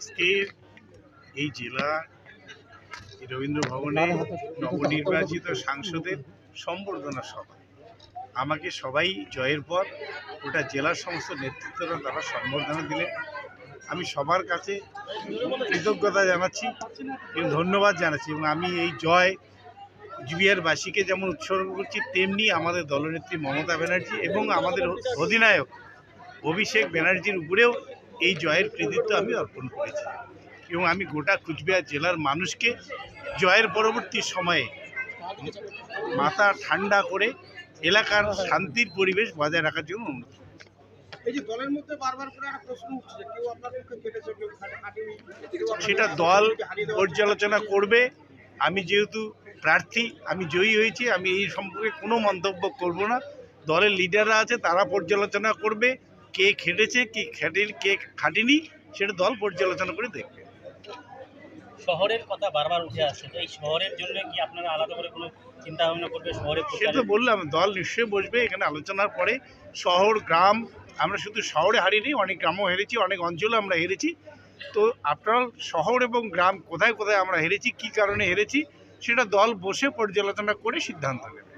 আজকে এই জেলা রবীন্দ্র ভবনে নবনির্বাচিত সাংসদের সম্বর্ধনা সভা। আমাকে সবাই জয়ের পর ওটা জেলার সমস্ত নেতৃত্বরা তারা সম্বর্ধনা দিলেন। আমি সবার কাছে কৃতজ্ঞতা জানাচ্ছি এবং ধন্যবাদ জানাচ্ছি এবং আমি এই জয় কুচবিহারবাসীকে যেমন উৎসর্গ করছি তেমনি আমাদের দলনেত্রী মমতা ব্যানার্জি এবং আমাদের অধিনায়ক অভিষেক ব্যানার্জির উপরেও এই জয়ের কৃতিত্ব আমি অর্পণ করেছি। এবং আমি গোটা কুচবিহার জেলার মানুষকে জয়ের পরবর্তী সময়ে মাথা ঠান্ডা করে এলাকার শান্তির পরিবেশ বজায় রাখার জন্য অনুরোধ সেটা দল পর্যালোচনা করবে। আমি যেহেতু প্রার্থী আমি জয়ী হয়েছি আমি এই সম্পর্কে কোনো মন্তব্য করব না। দলের লিডাররা আছে তারা পর্যালোচনা করবে। কে খেটেছে কে খেটে কে খাটেনি সেটা দল পর্যালোচনা করে দেখবে। শহরের কথা বারবার উঠে আসছে তো এই শহরের জন্য কি আপনারা আলাদা করে কোনো চিন্তা ভাবনা করবে? শহরে তো? বললাম দল নিশ্চয়ই বসবে এখানে আলোচনার পরে শহর গ্রাম আমরা শুধু শহরে হারিনি অনেক গ্রামও হেরেছি অনেক অঞ্চলে আমরা হেরেছি। তো আপনার শহর এবং গ্রাম কোথায় কোথায় আমরা হেরেছি কী কারণে হেরেছি সেটা দল বসে পর্যালোচনা করে সিদ্ধান্ত নেবে।